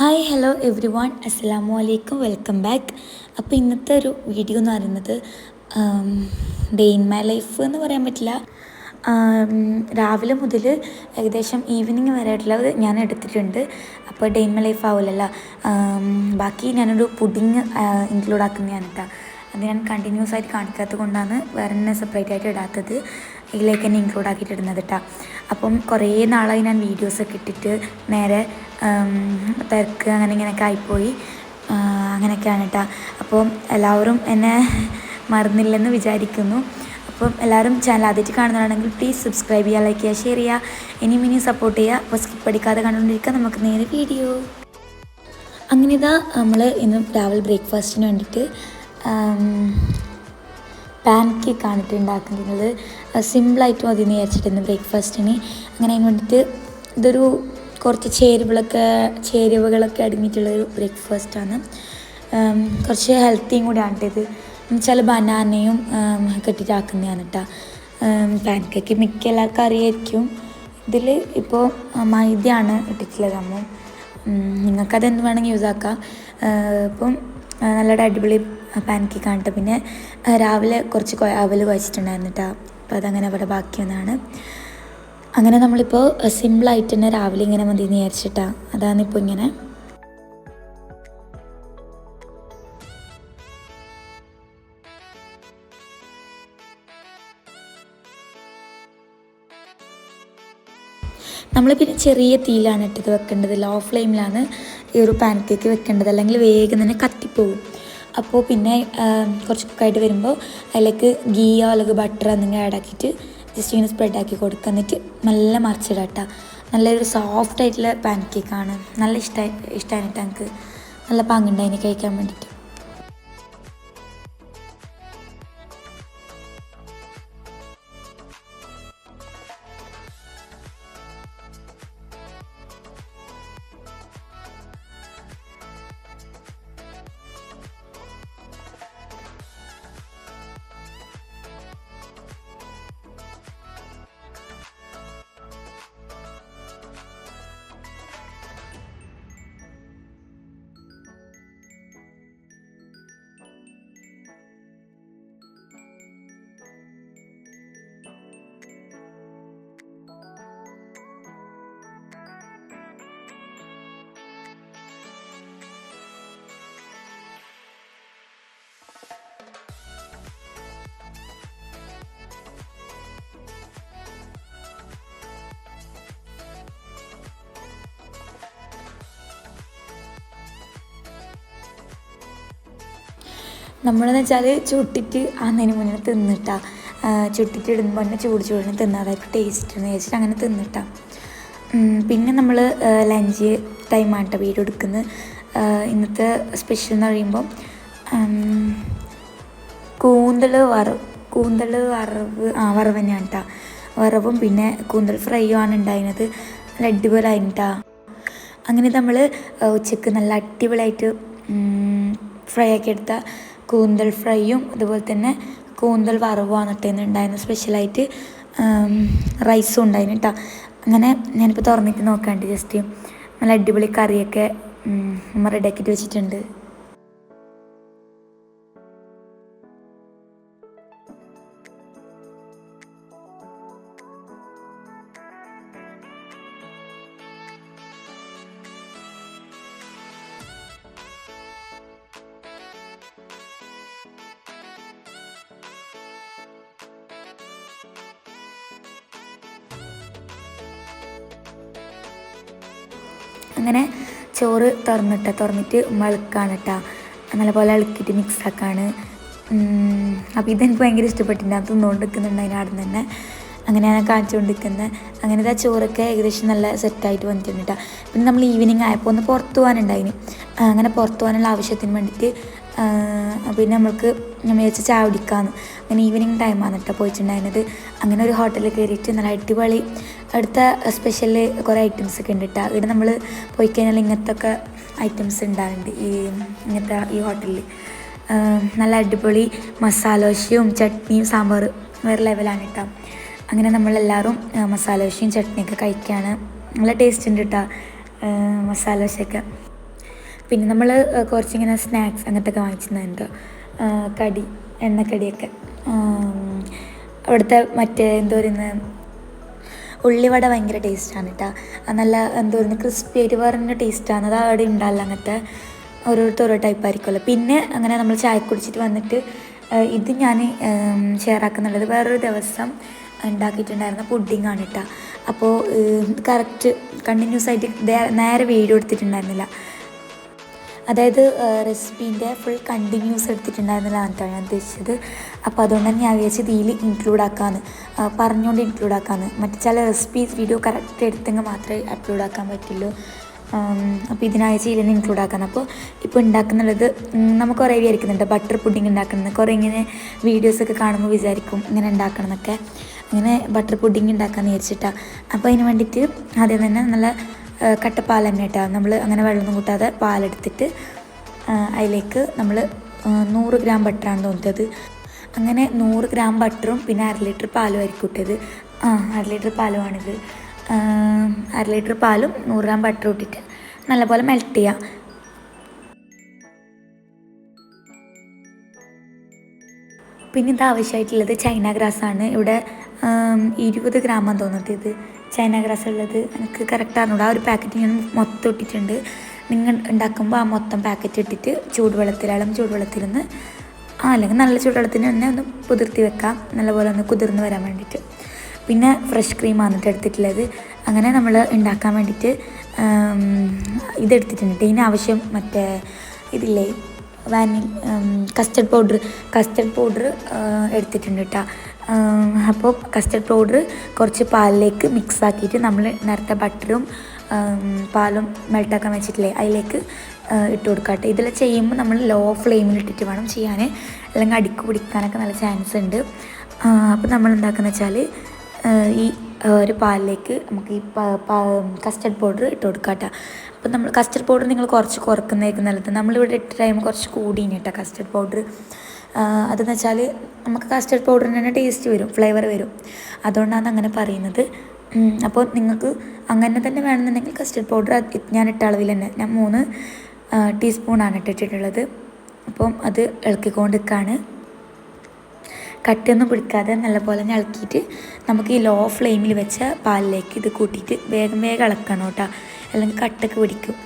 Hi hello everyone അസ്സാമു അലൈക്കും welcome back അപ്പോൾ ഇന്നത്തെ ഒരു വീഡിയോ എന്ന് പറയുന്നത് ഡേ ഇൻ മൈ ലൈഫ് എന്ന് പറയാൻ പറ്റില്ല. രാവിലെ മുതൽ ഏകദേശം ഈവനിങ് വരെയായിട്ടുള്ളത് ഞാൻ എടുത്തിട്ടുണ്ട്. അപ്പോൾ ഡേ ഇൻ മൈ ലൈഫ് ആവില്ലല്ലോ ബാക്കി ഞാനൊരു പുഡിങ് ഇൻക്ലൂഡ് ആക്കുന്നതാണ് കേട്ടോ അത് ഞാൻ കണ്ടിന്യൂസ് ആയിട്ട് കാണിക്കാത്തത് കൊണ്ടാണ് വേറെ തന്നെ സെപ്പറേറ്റ് ആയിട്ട് ഇടാത്തത്. ഇതിലേക്ക് തന്നെ ഇൻക്ലൂഡ് ആക്കിയിട്ട് ഇടുന്നത് കേട്ടോ അപ്പം കുറേ നാളായി ഞാൻ വീഡിയോസൊക്കെ ഇട്ടിട്ട് നേരെ തിരക്ക് അങ്ങനെ ഇങ്ങനെയൊക്കെ ആയിപ്പോയി. അങ്ങനെയൊക്കെയാണ് കേട്ടോ അപ്പോൾ എല്ലാവരും എന്നെ മറന്നില്ലെന്ന് വിചാരിക്കുന്നു. അപ്പം എല്ലാവരും ചാനൽ ആദ്യമായിട്ട് കാണുന്നതാണെങ്കിൽ പ്ലീസ് സബ്സ്ക്രൈബ് ചെയ്യുക ലൈക്ക് ചെയ്യുക ഷെയർ ചെയ്യുക. ഇനിയും ഇനിയും സപ്പോർട്ട് ചെയ്യുക. അപ്പോൾ സ്കിപ്പ് അടിക്കാതെ കണ്ടുകൊണ്ടിരിക്കുക. നമുക്ക് നേരെ വീഡിയോ അങ്ങനെ ഇതാ നമ്മൾ ഇന്ന് രാവിലെ ബ്രേക്ക്ഫാസ്റ്റിന് വേണ്ടിയിട്ട് പാൻ കേക്ക് ആണ് ഇട്ട് ഉണ്ടാക്കുന്നത് സിമ്പിളായിട്ട് എന്ന് വിചാരിച്ചിട്ട് ഇന്ന് ബ്രേക്ക്ഫാസ്റ്റിന്. അങ്ങനെ അതിന് വേണ്ടിയിട്ട് ഇതൊരു കുറച്ച് ചേരുവകളൊക്കെ ചേരുവകളൊക്കെ അടങ്ങിയിട്ടുള്ളൊരു ബ്രേക്ക്ഫാസ്റ്റാണ് കുറച്ച് ഹെൽത്തിയും കൂടിയാണ് ഇത്. എന്നുവെച്ചാൽ ബനാനയും കെട്ടിട്ടാക്കുന്നതാണ് കേട്ടോ. പാൻ കേക്ക് മിക്ക എല്ലാവർക്കും അറിയായിരിക്കും ഇതിൽ ഇപ്പോൾ മൈദയാണ് ഇട്ടിട്ടുള്ളത് നമ്മൾ നിങ്ങൾക്കത് എന്ത് വേണമെങ്കിൽ യൂസ് ആക്കാം. ഇപ്പം നല്ല അടിപൊളി പാൻ കേക്ക് ആണ് പിന്നെ രാവിലെ കുറച്ച് അവൽ കുഴച്ചിട്ടുണ്ടായിരുന്നു കേട്ടോ. അപ്പോൾ അതങ്ങനെ അവിടെ ബാക്കി വന്നതാണ്. അങ്ങനെ നമ്മളിപ്പോൾ സിമ്പിളായിട്ട് തന്നെ രാവിലെ ഇങ്ങനെ മതി എന്ന് വിചാരിച്ചിട്ടാ അതാണിപ്പോൾ ഇങ്ങനെ. നമ്മൾ പിന്നെ ചെറിയ തീയിലാണ് ഇട്ടത് വെക്കേണ്ടത്. ലോ ഫ്ലെയിമിലാണ് ഈ ഒരു പാൻ കേക്ക് വെക്കേണ്ടത്. അല്ലെങ്കിൽ വേഗം തന്നെ കത്തിപ്പോവും. അപ്പോൾ പിന്നെ കുറച്ച് കുക്കായിട്ട് വരുമ്പോൾ അതിലേക്ക് ഗീയോ അല്ലെങ്കിൽ ബട്ടർ എന്തെങ്കിലും ആഡ് ആക്കിയിട്ട് ജസ്റ്റ് ഇങ്ങനെ സ്പ്രെഡ് ആക്കി കൊടുക്കുക. എന്നിട്ട് നല്ല മറിച്ചിടുക കേട്ടോ നല്ലൊരു സോഫ്റ്റ് ആയിട്ടുള്ള പാൻ കേക്കാണ് നല്ല ഇഷ്ടമായി ഇഷ്ടമായിട്ട് എനിക്ക്. നല്ല പാങ്ങുണ്ടായിന് കഴിക്കാൻ വേണ്ടിയിട്ട് നമ്മളെന്ന് വെച്ചാൽ ചുട്ടിട്ട് അന്നതിന് മുന്നേ തിന്നിട്ടാ. ചുട്ടിട്ട് ഇടുമ്പോൾ തന്നെ ചൂട് ചൂടിന് തിന്നാതായിരിക്കും ടേസ്റ്റ് എന്ന് വെച്ചിട്ട് അങ്ങനെ തിന്നിട്ടാ. പിന്നെ നമ്മൾ ലഞ്ച് ടൈമാട്ടോ വീട് എടുക്കുന്നത്. ഇന്നത്തെ സ്പെഷ്യൽ എന്ന് പറയുമ്പോൾ കൂന്തൽ വറവ് കൂന്തൽ വറവ് ആ വറവ് തന്നെയാണ് കേട്ടോ വറവും പിന്നെ കൂന്തൽ ഫ്രൈയും ആണ് ഉണ്ടായിരുന്നത്. നല്ല അടിപൊളിയായിരുന്നു ആയിട്ടാ അങ്ങനെ നമ്മൾ ഉച്ചയ്ക്ക് നല്ല അടിപൊളിയായിട്ട് ഫ്രൈ ആക്കി എടുത്ത കൂന്തൽ ഫ്രൈയും അതുപോലെ തന്നെ കൂന്തൽ വറവാണ് കേട്ടോ ഉണ്ടായിരുന്നു സ്പെഷ്യലായിട്ട് റൈസും ഉണ്ടായിരുന്നു കേട്ടോ. അങ്ങനെ ഞാനിപ്പോൾ തുറന്നിട്ട് നോക്കാണ്ട് ജസ്റ്റ് നല്ല അടിപൊളി കറിയൊക്കെ നമ്മൾ റെഡിയാക്കിയിട്ട് വെച്ചിട്ടുണ്ട്. അങ്ങനെ ചോറ് തുറന്നിട്ട തുറന്നിട്ട് മളുക്കാണ് കേട്ടോ നല്ലപോലെ ഇളക്കിയിട്ട് മിക്സാക്കാണ് അപ്പോൾ ഇതെനിക്ക് ഭയങ്കര ഇഷ്ടപ്പെട്ടിട്ടുണ്ട്. അത് തിന്നുകൊണ്ട് നിൽക്കുന്നുണ്ട് അതിനവിടെ തന്നെ. അങ്ങനെയാണ് കാണിച്ചുകൊണ്ടിരിക്കുന്നത് അങ്ങനെ ആ ചോറൊക്കെ ഏകദേശം നല്ല സെറ്റായിട്ട് വന്നിട്ടുണ്ട് കേട്ടോ പിന്നെ നമ്മൾ ഈവനിങ് ആയപ്പോൾ ഒന്ന് പുറത്ത് പോകാനുണ്ടായിന്. അങ്ങനെ പുറത്ത് പോകാനുള്ള ആവശ്യത്തിന് വേണ്ടിയിട്ട് പിന്നെ നമ്മൾക്ക് ഞാൻ വിചാരിച്ച ചായ അങ്ങനെ ഈവനിങ് ടൈമാണ് കേട്ടോ പോയിട്ടുണ്ടായിരുന്നത്. അങ്ങനെ ഒരു ഹോട്ടലിൽ കയറിയിട്ട് നല്ല അടിപൊളി അടുത്ത സ്പെഷ്യൽ കുറേ ഐറ്റംസ് ഒക്കെ ഉണ്ട് കേട്ടോ ഇവിടെ നമ്മൾ പോയി കഴിഞ്ഞാൽ ഇങ്ങനത്തെ ഒക്കെ ഐറ്റംസ് ഉണ്ടാകുന്നുണ്ട് ഈ ഇങ്ങനത്തെ ഈ ഹോട്ടലിൽ നല്ല അടിപൊളി മസാല ദോശയും ചട്നിയും സാമ്പാർ വേറെ ലെവലാണ് കേട്ടോ അങ്ങനെ നമ്മളെല്ലാവരും ആ, മസാല ദോശയും ചട്നിയൊക്കെ കഴിക്കുകയാണ് നല്ല ടേസ്റ്റ് ഉണ്ട് കേട്ടോ മസാല ദോശയൊക്കെ. പിന്നെ നമ്മൾ കുറച്ചിങ്ങനെ സ്നാക്സ് അങ്ങനത്തെ ഒക്കെ വാങ്ങിച്ചിരുന്നുണ്ട് കടി എണ്ണക്കടിയൊക്കെ. അവിടുത്തെ മറ്റേ എന്തോ പറയുന്നത് ഉള്ളിവട ഭയങ്കര ടേസ്റ്റാണ് കേട്ടോ നല്ല എന്തോ ക്രിസ്പി ആയിട്ട് പറഞ്ഞ ടേസ്റ്റാണ്. അത് അവിടെ ഉണ്ടാവില്ല അങ്ങനത്തെ ഓരോരുത്തർ ഓരോ ടൈപ്പ് ആയിരിക്കുമല്ലോ പിന്നെ അങ്ങനെ നമ്മൾ ചായ കുടിച്ചിട്ട് വന്നിട്ട് ഇത് ഞാൻ ഷെയർ ആക്കുന്നുള്ളത് വേറൊരു ദിവസം ഉണ്ടാക്കിയിട്ടുണ്ടായിരുന്ന ആണ് കേട്ടോ അപ്പോൾ കറക്റ്റ് കണ്ടിന്യൂസ് ആയിട്ട് നേരെ വീഡിയോ എടുത്തിട്ടുണ്ടായിരുന്നില്ല. അതായത് റെസിപ്പീന്റെ ഫുൾ കണ്ടിന്യൂസ് എടുത്തിട്ടുണ്ടായിരുന്നില്ല ഞാൻ ഉദ്ദേശിച്ചത്. അപ്പോൾ അതുകൊണ്ട് തന്നെ ഞാൻ വിചാരിച്ചത് ഇതിൽ ഇൻക്ലൂഡ് ആക്കാമെന്ന് പറഞ്ഞുകൊണ്ട് ഇൻക്ലൂഡ് ആക്കാമെന്ന് മറ്റു ചില റെസിപ്പീസ് വീഡിയോ കറക്റ്റ് എടുത്തെങ്കിൽ മാത്രമേ അപ്ലോഡ് ആക്കാൻ പറ്റുള്ളൂ. അപ്പോൾ ഇതിനാഴ്ച തന്നെ ഇൻക്ലൂഡ് ആക്കാൻ അപ്പോൾ ഇപ്പോൾ ഉണ്ടാക്കുന്നുള്ളത് നമുക്ക് കുറേ വിചാരിക്കുന്നുണ്ട്. ബട്ടർ പുഡിംഗ് ഉണ്ടാക്കുന്നത് കുറേ ഇങ്ങനെ വീഡിയോസൊക്കെ കാണുമ്പോൾ വിചാരിക്കും ഇങ്ങനെ ഉണ്ടാക്കണം എന്നൊക്കെ. അങ്ങനെ ബട്ടർ പുഡിംഗ് ഉണ്ടാക്കാമെന്ന് വിചാരിച്ചിട്ടാണ് അപ്പോൾ അതിന് വേണ്ടിയിട്ട് ആദ്യം തന്നെ നല്ല കട്ടപ്പാൽ തന്നെ കേട്ടോ നമ്മൾ അങ്ങനെ വെള്ളമൊന്നും കൂട്ടാതെ പാലെടുത്തിട്ട് അതിലേക്ക് നമ്മൾ നൂറ് ഗ്രാം ബട്ടറാണ് തോന്നിയത്. അങ്ങനെ നൂറ് ഗ്രാം ബട്ടറും പിന്നെ അര ലിറ്റർ പാലും ആയിരിക്കും ഇട്ടത് ആ അര ലിറ്റർ പാലുമാണിത് അര ലിറ്റർ പാലും നൂറ് ഗ്രാം ബട്ടറും ഇട്ടിട്ട് നല്ലപോലെ മെൽറ്റ് ചെയ്യുക പിന്നെ ഇത് ആവശ്യമായിട്ടുള്ളത് ചൈന ആണ് ഇവിടെ ഇരുപത് ഗ്രാമാണ് തോന്നുന്നത് ചൈന ഗ്രാസ് ഉള്ളത് എനിക്ക് കറക്റ്റ് അറിഞ്ഞൂടാ. ആ ഒരു പാക്കറ്റ് ഞാൻ മൊത്തം ഇട്ടിട്ടുണ്ട്. നിങ്ങൾ ഉണ്ടാക്കുമ്പോൾ ആ മൊത്തം പാക്കറ്റ് ഇട്ടിട്ട് ചൂടുവെള്ളത്തിൽ ഇളം ചൂടുവെള്ളത്തിൽ നിന്ന് ആ അല്ലെങ്കിൽ നല്ല ചൂടുവെള്ളത്തിന് തന്നെ ഒന്ന് കുതിർത്തി വെക്കാം. നല്ലപോലെ ഒന്ന് കുതിർന്ന് വരാൻ വേണ്ടിയിട്ട്. പിന്നെ ഫ്രഷ് ക്രീമാണ് എടുത്തിട്ടുള്ളത്. അങ്ങനെ നമ്മൾ ഉണ്ടാക്കാൻ വേണ്ടിയിട്ട് ഇതെടുത്തിട്ടുണ്ട് ഇതിന് ആവശ്യം മറ്റേ ഇതില്ലേ? വാനി കസ്റ്റർഡ് പൗഡർ കസ്റ്റർഡ് പൗഡർ എടുത്തിട്ടുണ്ട് കേട്ടോ അപ്പോൾ കസ്റ്റർഡ് പൗഡർ കുറച്ച് പാലിലേക്ക് മിക്സ് ആക്കിയിട്ട് നമ്മൾ നേരത്തെ ബട്ടറും പാലും മെൽട്ടാക്കാൻ വെച്ചിട്ടില്ലേ അതിലേക്ക് ഇട്ട് ഇട്ട് കൊടുക്കട്ടെ. ഇതെല്ലാം ചെയ്യുമ്പോൾ നമ്മൾ ലോ ഫ്ലെയിമിൽ ഇട്ടിട്ട് വേണം ചെയ്യാൻ. അല്ലെങ്കിൽ അടിക്ക് പിടിക്കാനൊക്കെ നല്ല ചാൻസ് ഉണ്ട്. അപ്പോൾ നമ്മൾ എന്താക്കുന്ന വെച്ചാൽ ഈ ഒരു പാലിലേക്ക് നമുക്ക് ഈ കസ്റ്റർഡ് പൗഡർ ഇട്ട് കൊടുക്കാം കേട്ടോ നമ്മൾ കസ്റ്റർഡ് പൗഡർ നിങ്ങൾ കുറച്ച് കുറക്കുന്നതായിരിക്കും നല്ലത്. നമ്മളിവിടെ ഇട്ട ടൈം കുറച്ച് കൂടിയാണ് കേട്ടോ കസ്റ്റർഡ് പൗഡർ അതെന്ന് വെച്ചാൽ നമുക്ക് കസ്റ്റർഡ് പൗഡറിന് തന്നെ ടേസ്റ്റ് വരും ഫ്ലേവർ വരും. അതുകൊണ്ടാണ് അങ്ങനെ പറയുന്നത്. അപ്പോൾ നിങ്ങൾക്ക് അങ്ങനെ തന്നെ വേണമെന്നുണ്ടെങ്കിൽ കസ്റ്റർഡ് പൗഡർ ഞാൻ ഇട്ട അളവിൽ തന്നെ ഞാൻ മൂന്ന് ടീസ്പൂണാണ് ഇട്ടിട്ടുള്ളത്. അപ്പം അത് ഇളക്കിക്കൊണ്ട് നിൽക്കുകയാണ് കട്ടൊന്നും പിടിക്കാതെ നല്ലപോലെ തന്നെ ഇളക്കിയിട്ട് നമുക്ക് ഈ ലോ ഫ്ലെയിമിൽ വെച്ച പാലിലേക്ക് ഇത് കൂട്ടിയിട്ട് വേഗം വേഗം ഇളക്കണം കേട്ടോ. അല്ലെങ്കിൽ കട്ടൊക്കെ പിടിക്കും.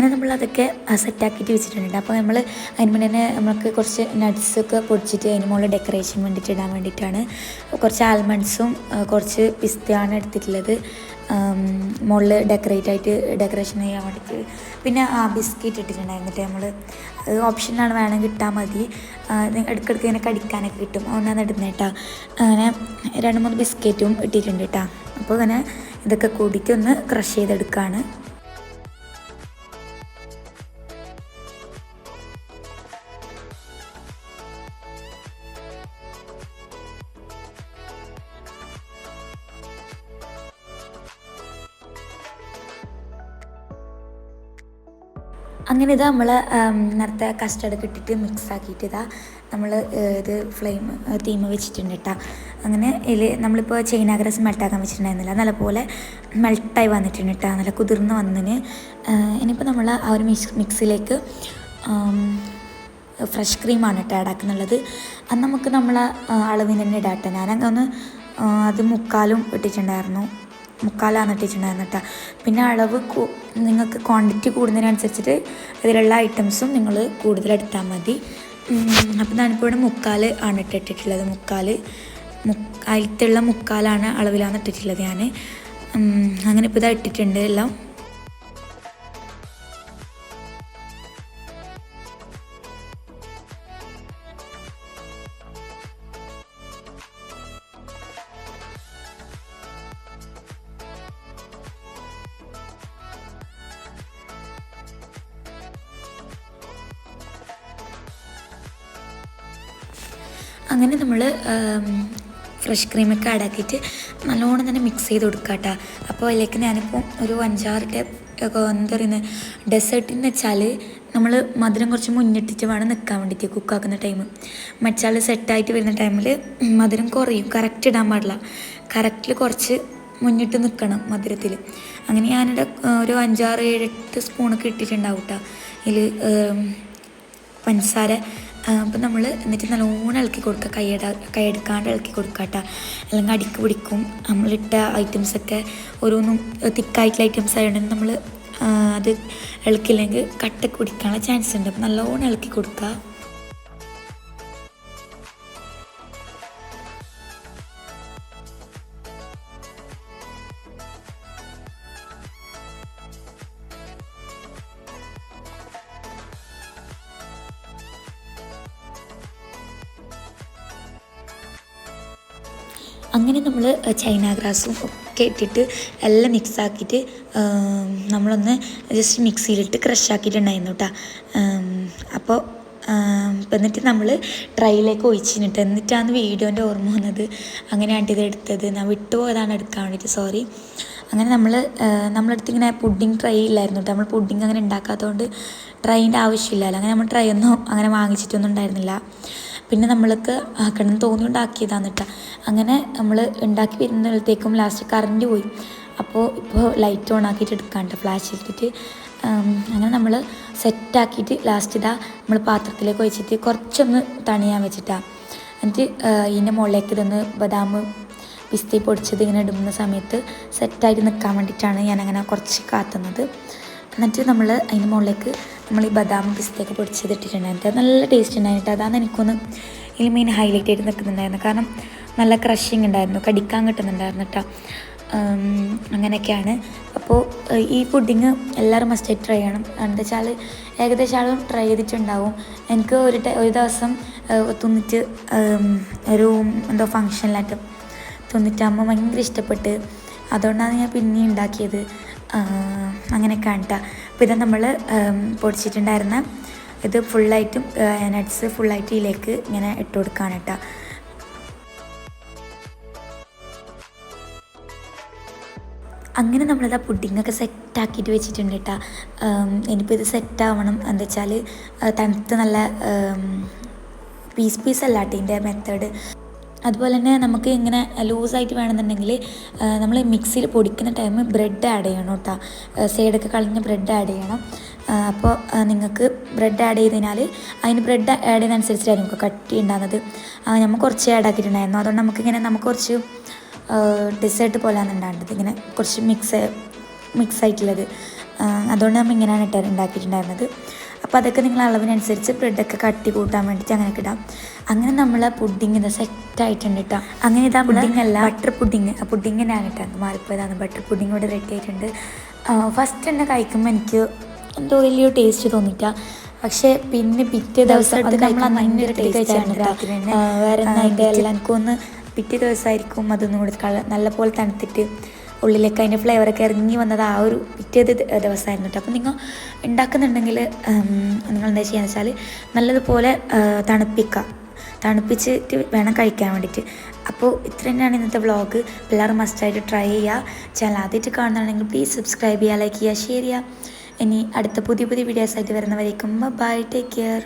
അങ്ങനെ നമ്മൾ അതൊക്കെ സെറ്റാക്കിയിട്ട് വെച്ചിട്ടുണ്ട്. അപ്പോൾ നമ്മൾ അതിന് മുന്നേ തന്നെ നമുക്ക് കുറച്ച് നട്ട്സൊക്കെ പൊടിച്ചിട്ട് അതിന് മുകളിൽ ഡെക്കറേഷൻ വേണ്ടിയിട്ട് ഇടാൻ വേണ്ടിയിട്ടാണ് കുറച്ച് ആൽമണ്ട്സും കുറച്ച് പിസ്തയാണ് എടുത്തിട്ടുള്ളത്. മുകളിൽ ഡെക്കറേറ്റ് ആയിട്ട് ഡെക്കറേഷൻ ചെയ്യാൻ വേണ്ടിയിട്ട് പിന്നെ ആ ബിസ്ക്കറ്റ് ഇട്ടിട്ടുണ്ടായിരുന്നിട്ട് നമ്മൾ ഓപ്ഷനാണ് വേണമെങ്കിൽ ഇട്ടാൽ മതി. ഇടയ്ക്കിടയ്ക്ക് ഇങ്ങനെ കടിക്കാനൊക്കെ കിട്ടും. അതുകൊണ്ടാണ് കേട്ടോ അങ്ങനെ രണ്ട് മൂന്ന് ബിസ്ക്കറ്റും ഇട്ടിട്ടുണ്ട് കേട്ടോ അപ്പോൾ ഇങ്ങനെ ഇതൊക്കെ കൂടിയിട്ട് ഒന്ന് ക്രഷ് ചെയ്തെടുക്കുകയാണ് അങ്ങനെ ഇത് നമ്മൾ നേരത്തെ കസ്റ്റർഡ് കിട്ടിയിട്ട് മിക്സ് ആക്കിയിട്ട് ഇതാ നമ്മൾ ഇത് ഫ്ലെയിം തീമ വെച്ചിട്ടുണ്ട് കേട്ടോ അങ്ങനെ ഇതിൽ നമ്മളിപ്പോൾ ചൈനാഗ്രസ് ഗ്രാസ് മെൽട്ടാക്കാൻ വെച്ചിട്ടുണ്ടായിരുന്നില്ല. നല്ലപോലെ മെൽട്ടായി വന്നിട്ടുണ്ട് കേട്ടോ നല്ല കുതിർന്ന് വന്നതിന്. ഇനിയിപ്പോൾ നമ്മൾ ആ ഒരു മിക്സ് മിക്സിലേക്ക് ഫ്രഷ് ക്രീമാണ് കേട്ടോ ആഡാക്കുന്നുള്ളത് അത് നമുക്ക് നമ്മളെ അളവിന് തന്നെ ഇടാട്ടെ. ഞാനങ്ങനെ ഒന്ന് അത് മുക്കാലും ഇട്ടിട്ടുണ്ടായിരുന്നു. മുക്കാലാണ് ഇട്ടിട്ടുണ്ടായിരുന്നു കേട്ടോ പിന്നെ അളവ് നിങ്ങൾക്ക് ക്വാണ്ടിറ്റി കൂടുന്നതിനനുസരിച്ചിട്ട് അതിലുള്ള ഐറ്റംസും നിങ്ങൾ കൂടുതലെടുത്താൽ മതി. അപ്പോൾ ഞാനിപ്പോൾ ഇവിടെ മുക്കാൽ ആണ് ഇട്ടിട്ടുള്ളത്. മുക്കാൽ മുക്ക് അതിലത്തുള്ള മുക്കാലാണ് അളവിലാണ് ഇട്ടിട്ടുള്ളത് ഞാൻ അങ്ങനെ ഇപ്പോൾ ഇതാ ഇട്ടിട്ടുണ്ട് എല്ലാം. അങ്ങനെ നമ്മൾ ഫ്രഷ് ക്രീമൊക്കെ ആഡാക്കിയിട്ട് നല്ലോണം തന്നെ മിക്സ് ചെയ്ത് കൊടുക്കുക കേട്ടോ അപ്പോൾ അതിലേക്ക് ഞാനിപ്പോൾ ഒരു അഞ്ചാറ് എന്താ പറയുന്നത് ഡെസേർട്ടെന്ന് വെച്ചാൽ നമ്മൾ മധുരം കുറച്ച് മുന്നിട്ടിട്ട് വേണം നിൽക്കാൻ വേണ്ടിയിട്ട് കുക്കാക്കുന്ന ടൈം മറ്റാൾ സെറ്റായിട്ട് വരുന്ന ടൈമിൽ മധുരം കുറയും. കറക്റ്റ് ഇടാൻ പാടില്ല. കറക്റ്റിൽ കുറച്ച് മുന്നിട്ട് നിൽക്കണം മധുരത്തിൽ അങ്ങനെ ഞാനിവിടെ ഒരു അഞ്ചാറ് ഏഴ് എട്ട് സ്പൂണൊക്കെ ഇട്ടിട്ടുണ്ടാവും കേട്ടോ ഇതിൽ പഞ്ചസാര അപ്പം നമ്മൾ എന്നിട്ട് നല്ലോണം ഇളക്കി കൊടുക്കുക കൈയിട കൈയെടുക്കാണ്ട് ഇളക്കി കൊടുക്കുക കേട്ടോ അല്ലെങ്കിൽ അടിക്ക് പിടിക്കും. നമ്മളിട്ട ഐറ്റംസൊക്കെ ഓരോന്നും തിക്കായിട്ടുള്ള ഐറ്റംസ് ആയതുകൊണ്ട് നമ്മൾ അത് ഇളക്കില്ലെങ്കിൽ കട്ടക്ക് പിടിക്കാനുള്ള ചാൻസ് ഉണ്ട്. അപ്പം നല്ലോണം ഇളക്കി കൊടുക്കുക അങ്ങനെ നമ്മൾ ചൈന ഗ്രാസും ഒക്കെ ഇട്ടിട്ട് എല്ലാം മിക്സാക്കിയിട്ട് നമ്മളൊന്ന് ജസ്റ്റ് മിക്സിയിലിട്ട് ക്രഷ് ആക്കിയിട്ടുണ്ടായിരുന്നു കേട്ടോ അപ്പോൾ എന്നിട്ട് നമ്മൾ ട്രൈയിലേക്ക് ഒഴിച്ചിട്ട് എന്നിട്ടാണ് വീഡിയോന്റെ ഓർമ്മ വന്നത്. അങ്ങനെയാണ് ഇത് എടുത്തത്. ഞാൻ വിട്ടുപോയതാണ് എടുക്കാൻ വേണ്ടിയിട്ട് സോറി അങ്ങനെ നമ്മൾ നമ്മളടുത്ത് ഇങ്ങനെ പുഡിങ് ട്രൈ ഇല്ലായിരുന്നു കേട്ടോ നമ്മൾ പുഡിങ് അങ്ങനെ ഉണ്ടാക്കാത്തതുകൊണ്ട് ട്രൈന്റെ ആവശ്യമില്ലല്ലോ. അങ്ങനെ നമ്മൾ ട്രൈ ഒന്നും അങ്ങനെ വാങ്ങിച്ചിട്ടൊന്നും ഉണ്ടായിരുന്നില്ല. പിന്നെ നമ്മൾക്ക് ആക്കണം തോന്നി ഉണ്ടാക്കിയതാണ് കേട്ടോ അങ്ങനെ നമ്മൾ ഉണ്ടാക്കി വരുന്നിടത്തേക്കും ലാസ്റ്റ് കറണ്ട് പോയി. അപ്പോൾ ഇപ്പോൾ ലൈറ്റ് ഓൺ ആക്കിയിട്ട് എടുക്കാണ്ട് ഫ്ലാഷ് ചെയ്തിട്ട് അങ്ങനെ നമ്മൾ സെറ്റാക്കിയിട്ട് ലാസ്റ്റ് ഇതാ നമ്മൾ പാത്രത്തിലേക്ക് വെച്ചിട്ട് കുറച്ചൊന്ന് തണിയാൻ വെച്ചിട്ടാണ് എന്നിട്ട് ഇതിന്റെ മുകളിലേക്ക് ഇതൊന്ന് ബദാം പിസ്തി പൊടിച്ചത് ഇങ്ങനെ ഇടുന്ന സമയത്ത് സെറ്റായിട്ട് നിൽക്കാൻ വേണ്ടിയിട്ടാണ് ഞാനങ്ങനെ കുറച്ച് കാത്തുന്നത്. എന്നിട്ട് നമ്മൾ അതിന് മുകളിലേക്ക് നമ്മൾ ഈ ബദാം പിസ്തയൊക്കെ പൊടിച്ചത് ഇട്ടിട്ടുണ്ടായിരുന്നു നല്ല ടേസ്റ്റ് ഉണ്ടായിട്ട് അതാണ് എനിക്കൊന്ന് ഇതിൽ മെയിൻ ഹൈലൈറ്റ് ആയിട്ട് നിൽക്കുന്നുണ്ടായിരുന്നു കാരണം നല്ല ക്രഷിങ് ഉണ്ടായിരുന്നു. കടിക്കാൻ കിട്ടുന്നുണ്ടായിരുന്നു കേട്ടോ അങ്ങനെയൊക്കെയാണ്. അപ്പോൾ ഈ പുഡിങ് എല്ലാവരും മസ്റ്റായിട്ട് ട്രൈ ചെയ്യണം. എന്താ വെച്ചാൽ ഏകദേശം ആളും ട്രൈ ചെയ്തിട്ടുണ്ടാവും. എനിക്ക് ഒരു ഒരു ദിവസം തിന്നിട്ട് ഒരു എന്തോ ഫങ്ഷനിലായിട്ട് തിന്നിട്ടാകുമ്പോൾ ഭയങ്കര ഇഷ്ടപ്പെട്ട്. അതുകൊണ്ടാണ് ഞാൻ പിന്നെ ഉണ്ടാക്കിയത്. അങ്ങനെയൊക്കെയാണ് കേട്ടോ അപ്പോൾ ഇത് നമ്മൾ പൊടിച്ചിട്ടുണ്ടായിരുന്ന ഇത് ഫുള്ളായിട്ടും നട്ട്സ് ഫുള്ളായിട്ട് ഇതിലേക്ക് ഇങ്ങനെ ഇട്ട് കൊടുക്കുകയാണ് കേട്ടോ. അങ്ങനെ നമ്മളത് ആ പുഡിങ്ങൊക്കെ സെറ്റാക്കിയിട്ട് വെച്ചിട്ടുണ്ട് കേട്ടോ. ഇനിയിപ്പോൾ ഇത് സെറ്റാവണം എന്താ വെച്ചാൽ തണുത്ത് നല്ല പീസ് പീസ് അല്ല കേട്ടോ ഇതിന്റെ മെത്തേഡ് അതുപോലെ തന്നെ നമുക്ക് ഇങ്ങനെ ലൂസായിട്ട് വേണമെന്നുണ്ടെങ്കിൽ നമ്മൾ മിക്സിയിൽ പൊടിക്കുന്ന ടൈം ബ്രെഡ് ആഡ് ചെയ്യണം കേട്ടോ സൈഡൊക്കെ കളഞ്ഞ് ബ്രെഡ് ആഡ് ചെയ്യണം. അപ്പോൾ നിങ്ങൾക്ക് ബ്രെഡ് ആഡ് ചെയ്തതിനാൽ അതിന് ബ്രെഡ് ആഡ് ചെയ്യുന്നതനുസരിച്ചായിരിക്കും നമുക്ക് കട്ടി ഉണ്ടാകുന്നത് നമ്മൾ കുറച്ച് ആഡ് ആക്കിയിട്ടുണ്ടായിരുന്നു. അതുകൊണ്ട് നമുക്കിങ്ങനെ നമുക്ക് കുറച്ച് ഡെസേർട്ട് പോലെയാണ് ഉണ്ടാകേണ്ടത് ഇങ്ങനെ കുറച്ച് മിക്സ് മിക്സ് ആയിട്ടുള്ളത്. അതുകൊണ്ട് നമ്മൾ ഇങ്ങനെയാണ് ഇട്ട് ഉണ്ടാക്കിയിട്ടുണ്ടായിരുന്നത് അപ്പോൾ അതൊക്കെ നിങ്ങൾ അളവിനനുസരിച്ച് ബ്രെഡൊക്കെ കട്ടി കൂട്ടാൻ വേണ്ടിയിട്ട് അങ്ങനെ ഇടാം. അങ്ങനെ നമ്മൾ പുഡിങ് ഇത് സെറ്റ് ആയിട്ടുണ്ട് കേട്ടോ അങ്ങനെ ഇതാ പുഡിങ് അല്ല. ബട്ടർ പുഡിങ് ആ പുഡിങ്ങിനാണ് കേട്ടോ മാറിപ്പോയതാണ്. ബട്ടർ പുഡിങ് ഇവിടെ റെഡി ആയിട്ടുണ്ട്. ഫസ്റ്റ് തന്നെ കഴിക്കുമ്പോൾ എനിക്ക് എന്തോ വലിയ ടേസ്റ്റ് തോന്നിയിട്ട. പക്ഷേ പിന്നെ പിറ്റേ ദിവസം അത് നമ്മൾ ഭയങ്കര ടേസ്റ്റ് ആണ് രാത്രി വേറെ എല്ലാം എനിക്കൊന്ന് പിറ്റേ ദിവസമായിരിക്കും അതൊന്നും കൂടി കള നല്ലപോലെ തണുത്തിട്ട് ഉള്ളിലേക്ക് അതിന്റെ ഫ്ലേവറൊക്കെ ഇറങ്ങി വന്നത് ആ ഒരു പിറ്റേ ദി- ദിവസമായിരുന്നു കേട്ടോ. അപ്പം നിങ്ങൾ ഉണ്ടാക്കുന്നുണ്ടെങ്കിൽ നിങ്ങൾ എന്താ ചെയ്യുക വെച്ചാൽ നല്ലതുപോലെ തണുപ്പിക്കുക തണുപ്പിച്ചിട്ട് വേണം കഴിക്കാൻ വേണ്ടിയിട്ട്. അപ്പോൾ ഇത്ര തന്നെയാണ് ഇന്നത്തെ വ്ളോഗ് പിള്ളേർ മസ്റ്റായിട്ട് ട്രൈ ചെയ്യുക. ചാനൽ ആദ്യമായിട്ട് കാണുന്നുണ്ടെങ്കിൽ പ്ലീസ് സബ്സ്ക്രൈബ് ചെയ്യുക ലൈക്ക് ചെയ്യുക ഷെയർ ചെയ്യുക. ഇനി അടുത്ത പുതിയ പുതിയ വീഡിയോസായിട്ട് വരുന്നവരേക്കും ബൈ ടേക്ക് കെയർ